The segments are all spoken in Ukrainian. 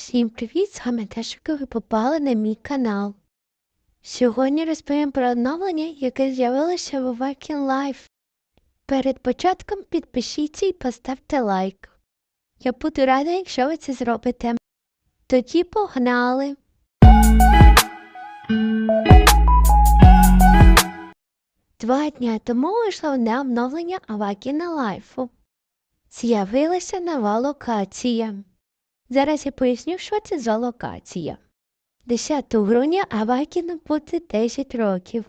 Всім привіт! З вами Ташка, ви попали на мій канал. Сьогодні розповім про оновлення, яке з'явилося в Working Life. Перед початком підпишіться і поставте лайк. Я буду рада, якщо ви це зробите. Тоді погнали! Два дня тому вийшло одне оновлення Авакіна Лайфу. З'явилася нова локація. Зараз я поясню, що це за локація. 10 грудня Авакіну буде 10 років.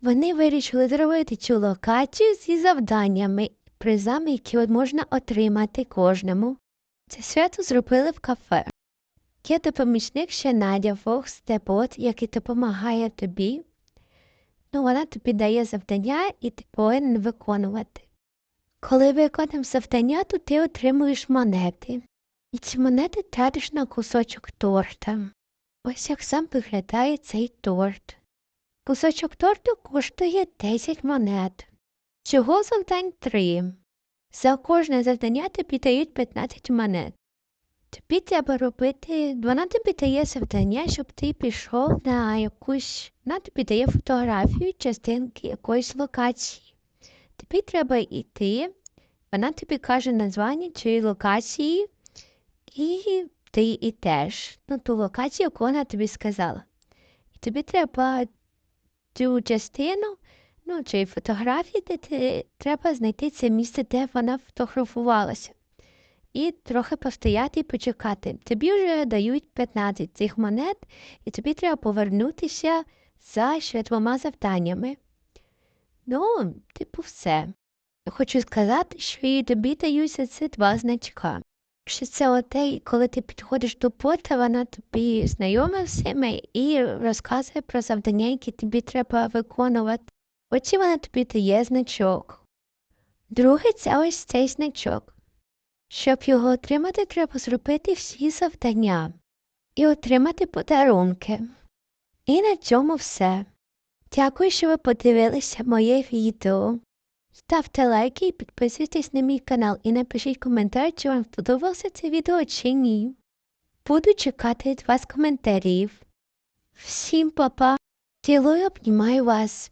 Вони вирішили зробити цю локацію зі завданнями, призами, які можна отримати кожному. Це свято зробили в кафе. Є допомічник ще Надя Вовстепот, який допомагає тобі. Ну, вона тобі дає завдання і ти повинен виконувати. Коли виконав завдання, то ти отримуєш монети. І ці монети тратиш на кусочок торта. Ось як сам виглядає цей торт. Кусочок торту коштує 10 монет. Всього завдань 3. За кожне завдання тобі дають 15 монет. Тобі треба робити, вона тобі дає завдання, щоб ти пішов на якусь, вона тобі дає фотографію частинки якоїсь локації. Тобі треба йти, вона тобі каже названня цієї локації, і ти йдеш на ту локацію, яку вона тобі сказала. І тобі треба цю частину, ну, цієї фотографії, де ти, треба знайти це місце, де вона фотографувалася. І трохи постояти і почекати. Тобі вже дають 15 цих монет, і тобі треба повернутися за ще двома завданнями. Ну, типу, все. Хочу сказати, що і тобі даються ці два значка. Що це оте, коли ти підходиш до пота, вона тобі знайома всіми і розказує про завдання, які тобі треба виконувати. Оці вона тобі дає значок. Другий це ось цей значок. Щоб його отримати, треба зробити всі завдання і отримати подарунки. І на цьому все. Дякую, що ви подивилися моє відео. Ставте лайки і підписуйтесь на мій канал і напишіть коментар, чи вам сподобалося це відео чи ні. Буду чекати від вас коментарів. Всім па-па. Цілую, обнімаю вас.